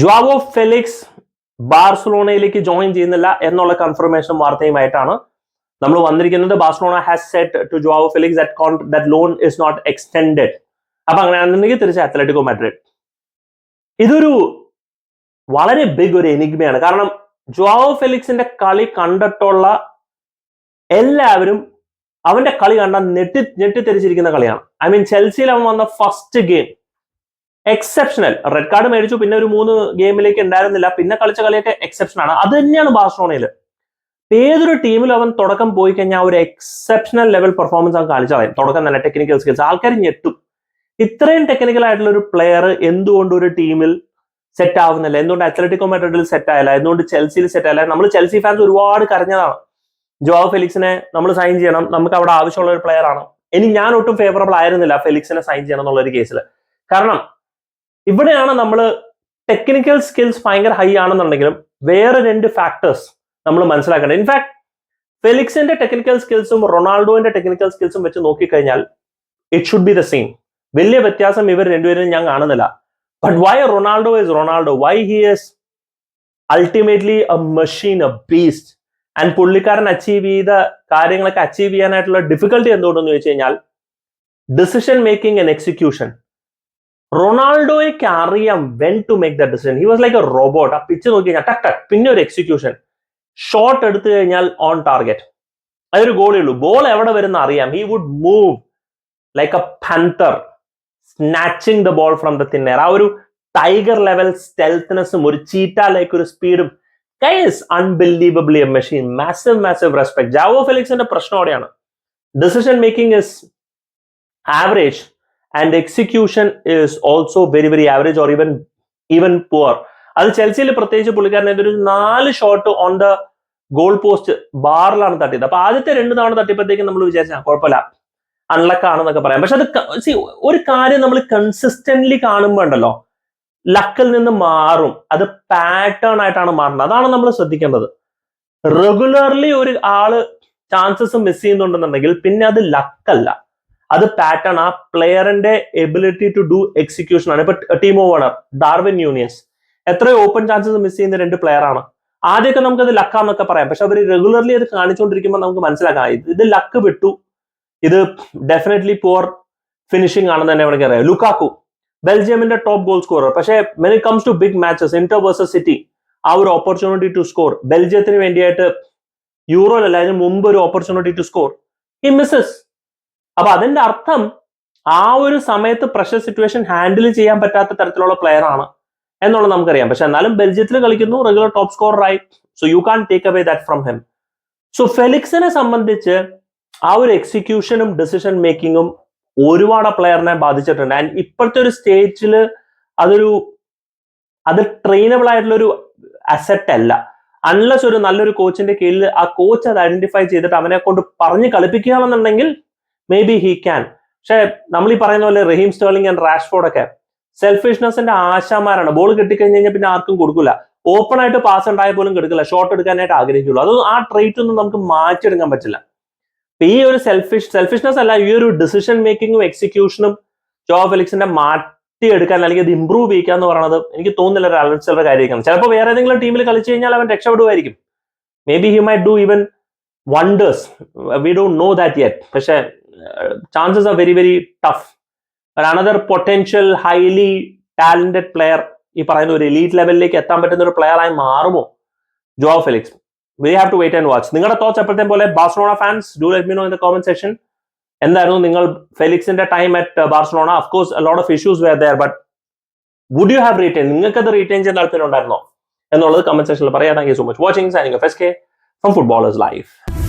João Felix ബാർസലോണയിലേക്ക് join ചെയ്യുന്നില്ല എന്നുള്ള confirmation വാർത്തയുമായിട്ടാണ് നമ്മൾ വന്നിരിക്കുന്നത്. Barcelona has set to Joao Felix that loan is not extended അപ്പൊ അങ്ങനെയാണെന്നുണ്ടെങ്കിൽ തിരിച്ച് അത്ലറ്റിക്കോ മാഡ്രിഡ് ഇതൊരു വളരെ ബിഗ് ഒരു എനിഗ്മയാണ് കാരണം ജുവോ ഫെലിക്സിന്റെ കളി കണ്ടിട്ടുള്ള എല്ലാവരും അവന്റെ കളി കണ്ടാൽ ഞെട്ടി ഞെട്ടിത്തെരിച്ചിരിക്കുന്ന കളിയാണ്. ഐ മീൻ ചെൽസിയിൽ അവൻ വന്ന first game exceptional red card മേടിച്ചു പിന്നെ ഒരു മൂന്ന് ഗെയിമിലേക്ക് ഉണ്ടായിരുന്നില്ല. പിന്നെ കളിച്ച കളിയൊക്കെ എക്സെപ്ഷൻ ആണ്. അത് തന്നെയാണ് ബാർസലോണയിൽ ഏതൊരു ടീമിലും അവൻ തുടക്കം പോയി കഴിഞ്ഞാൽ ഒരു എക്സെപ്ഷണൽ ലെവൽ പെർഫോമൻസ് അവൻ കാണിച്ചു തുടക്കം തന്നെ ടെക്നിക്കൽ സ്കിൽസ് ആൾക്കാർ ഞെട്ടും. ഇത്രയും ടെക്നിക്കൽ ആയിട്ടുള്ള ഒരു പ്ലെയർ എന്തുകൊണ്ട് ഒരു ടീമിൽ സെറ്റ് ആവുന്നില്ല? എന്തുകൊണ്ട് അത്ലറ്റിക്കോ മെഡ്രിഡിൽ സെറ്റ് ആയില്ല? എന്തുകൊണ്ട് ചെൽസിയിൽ സെറ്റ് ആയില്ല? നമ്മൾ ചെൽസി ഫാൻസ് ഒരുപാട് കരഞ്ഞതാണ്. ജോ ഫെലിക്സിനെ നമ്മൾ സൈൻ ചെയ്യണം. നമുക്ക് അവിടെ ആവശ്യമുള്ള ഒരു പ്ലെയർ ആണ്. ഇനി ഞാൻ ഒട്ടും ഫേവറബിൾ ആയിരുന്നില്ല ഫെലിക്സിനെ സൈൻ ചെയ്യണം എന്നുള്ള ഒരു കേസിൽ കാരണം ഇവിടെയാണ് നമ്മൾ ടെക്നിക്കൽ സ്കിൽസ് ഭയങ്കര ഹൈ ആണെന്നുണ്ടെങ്കിലും വേറെ രണ്ട് ഫാക്ടേഴ്സ് നമ്മൾ മനസ്സിലാക്കേണ്ടത്. ഇൻഫാക്ട് ഫെലിക്സിന്റെ ടെക്നിക്കൽ സ്കിൽസും റൊണാൾഡോന്റെ ടെക്നിക്കൽ സ്കിൽസും വെച്ച് നോക്കിക്കഴിഞ്ഞാൽ it should be the same വലിയ വ്യത്യാസം ഇവർ രണ്ടുപേരും ഞാൻ കാണുന്നില്ല. But why Ronaldo is Ronaldo? Why he is ultimately a machine a beast and പുള്ളിക്കാരൻ അച്ചീവ് ചെയ്ത കാര്യങ്ങളൊക്കെ അച്ചീവ് ചെയ്യാനായിട്ടുള്ള ഡിഫിക്കൽട്ടി എന്തുകൊണ്ടെന്ന് ചോദിച്ചു കഴിഞ്ഞാൽ ഡിസിഷൻ മേക്കിംഗ് ആൻഡ് എക്സിക്യൂഷൻ റൊണാൾഡോയ്ക്ക് അറിയാം when to make the decision he was like a robot ആ പിച്ച് നോക്കി കഴിഞ്ഞാൽ ടക്ക് ടക്ക് പിന്നെ ഒരു എക്സിക്യൂഷൻ ഷോട്ട് എടുത്തു കഴിഞ്ഞാൽ ഓൺ ടാർഗറ്റ് അതൊരു ഗോളേ ഉള്ളൂ. ബോൾ എവിടെ വരുന്ന അറിയാം. He would move like a panther snatching the ball from the thinner ആ ഒരു ടൈഗർ ലെവൽ സ്റ്റെൽത്ത്നെസ്സും ഒരു ചീറ്റ ലൈക്ക് ഒരു സ്പീഡും guys unbelievably a machine massive massive respect Joao ഫെലിക്സിന്റെ പ്രശ്നം അവിടെയാണ്. Decision making is average and execution is also very very average or even even poor അത് ചെൽസിയിൽ പ്രത്യേകിച്ച് പുള്ളിക്കാരൻ ഒരു നാല് shot on the goal post ബാറിലാണ് തട്ടിയത്. അപ്പൊ ആദ്യത്തെ രണ്ട് തവണ തട്ടിയപ്പോഴത്തേക്കും നമ്മൾ വിചാരിച്ച കുഴപ്പമില്ല. അൺലക്കാണെന്നൊക്കെ പറയാം. പക്ഷെ അത് see, ഒരു കാര്യം നമ്മൾ കൺസിസ്റ്റന്റ്ലി കാണുമ്പോൾ ഉണ്ടല്ലോ ലക്കിൽ നിന്ന് മാറും. അത് പാറ്റേൺ ആയിട്ടാണ് മാറുന്നത്. അതാണ് നമ്മൾ ശ്രദ്ധിക്കേണ്ടത്. റെഗുലർലി ഒരു ആൾ ചാൻസസ് മിസ് ചെയ്യുന്നുണ്ടെന്നുണ്ടെങ്കിൽ പിന്നെ അത് ലക്കല്ല അത് പാറ്റേൺ ആ പ്ലെയറിന്റെ എബിലിറ്റി ടു ഡു എക്സിക്യൂഷൻ ആണ്. ഇപ്പൊ ടീം ഓണർ ഡാർവിൻ യൂണിയൻസ് എത്ര ഓപ്പൺ ചാൻസസ് മിസ് ചെയ്യുന്ന രണ്ട് പ്ലെയർ ആണ്. ആദ്യമൊക്കെ അത് ലക്കാന്നൊക്കെ പറയാം. പക്ഷെ അവർ റെഗുലർലി അത് കാണിച്ചുകൊണ്ടിരിക്കുമ്പോൾ നമുക്ക് മനസ്സിലാക്കാം. ഇത് ലക്ക് വിട്ടു. ഇത് ഡെഫിനറ്റ്ലി പുവർ ഫിനിഷിംഗ് ആണെന്ന് തന്നെ വേണമെങ്കിൽ അറിയാം. ലുക്കാക്കു ബെൽജിയമിന്റെ ടോപ്പ് ഗോൾ സ്കോറർ പക്ഷേ when it comes to big matches Inter versus City ആ ഒരു ഓപ്പർച്യൂണിറ്റി ടു സ്കോർ ബെൽജിയത്തിന് വേണ്ടിയായിട്ട് യൂറോയിലല്ല അതിന് മുമ്പ് ഒരു opportunity to score he misses അപ്പൊ അതിന്റെ അർത്ഥം ആ ഒരു സമയത്ത് പ്രഷർ സിറ്റുവേഷൻ ഹാൻഡിൽ ചെയ്യാൻ പറ്റാത്ത തരത്തിലുള്ള പ്ലെയർ ആണ് എന്നുള്ളത് നമുക്കറിയാം. പക്ഷെ എന്നാലും ബെൽജിയത്തിൽ കളിക്കുന്നു regular top സ്കോററായി so you can take away that from him so ഫെലിക്സിനെ സംബന്ധിച്ച് ആ ഒരു എക്സിക്യൂഷനും ഡിസിഷൻ മേക്കിങ്ങും ഒരുപാട് പ്ലെയറിനെ ബാധിച്ചിട്ടുണ്ട്. ആൻഡ് ഇപ്പോഴത്തെ ഒരു സ്റ്റേജിൽ അതൊരു അത് ട്രെയിനബിൾ ആയിട്ടുള്ള ഒരു അസറ്റ് അല്ല. അൺലസ് ഒരു നല്ലൊരു കോച്ചിന്റെ കീഴിൽ ആ കോച്ച് അത് ഐഡന്റിഫൈ ചെയ്തിട്ട് അവനെ കൊണ്ട് പറഞ്ഞ് കളിപ്പിക്കുകയാണെന്നുണ്ടെങ്കിൽ മേ ബി ഹി ക്യാൻ പക്ഷെ നമ്മൾ ഈ പറയുന്ന പോലെ റഹീം സ്റ്റേർലിംഗ് ആൻഡ് റാഷ്ഫോർഡ് ഒക്കെ സെൽഫിഷ്നെസിന്റെ ആശാമാരാണ് ബോൾ കിട്ടിക്കഴിഞ്ഞ് കഴിഞ്ഞാൽ പിന്നെ ആർക്കും കൊടുക്കില്ല ഓപ്പൺ ആയിട്ട് പാസ് ഉണ്ടായ പോലും കൊടുക്കില്ല. ഷോട്ട് എടുക്കാനായിട്ട് ആഗ്രഹിക്കുള്ളൂ. അത് ആ ട്രേറ്റ് ഒന്നും നമുക്ക് മാറ്റിയെടുക്കാൻ പറ്റില്ല. ഈ ഒരു സെൽഫിഷ് സെൽഫിഷ്നെസ് അല്ല ഈ ഒരു ഡിസിഷൻ മേക്കിങ്ങും എക്സിക്യൂഷനും ജോ ഫെലിക്സിന്റെ മാറ്റിയെടുക്കാൻ അല്ലെങ്കിൽ അത് ഇമ്പ്രൂവ് ചെയ്യിക്കുക എന്ന് പറയുന്നത് എനിക്ക് തോന്നുന്നില്ല ഒരു അലൻസറുടെ കാര്യമായിരിക്കണം. ചിലപ്പോൾ വേറെ ഏതെങ്കിലും ടീമിൽ കളിച്ചു കഴിഞ്ഞാൽ അവൻ രക്ഷപ്പെടുമായിരിക്കും. Maybe he might do even wonders we don't know that yet പക്ഷേ chances are very very tough another potential highly talented player ഈ പറയുന്ന ഒരു എലീറ്റ് ലെവലിലേക്ക് എത്താൻ പറ്റുന്ന ഒരു പ്ലെയർ ആയി മാറുമോ? Joao Felix we have to wait and watch നിങ്ങളുടെ തോട്ട്സ് എപ്പോഴത്തെ പോലെ Barcelona fans do let me know in the comment section എന്തായിരുന്നു നിങ്ങൾ ഫെലിക്സിന്റെ time at Barcelona of course lot of issues where there but would you have retain അത് retain ചെയ്യാൻ താല്പര്യം ഉണ്ടായിരുന്നോ? എന്നുള്ളത് കമന്റ് സെക്ഷനിൽ പറയാം. Thank you so much watching signing S K from footballers life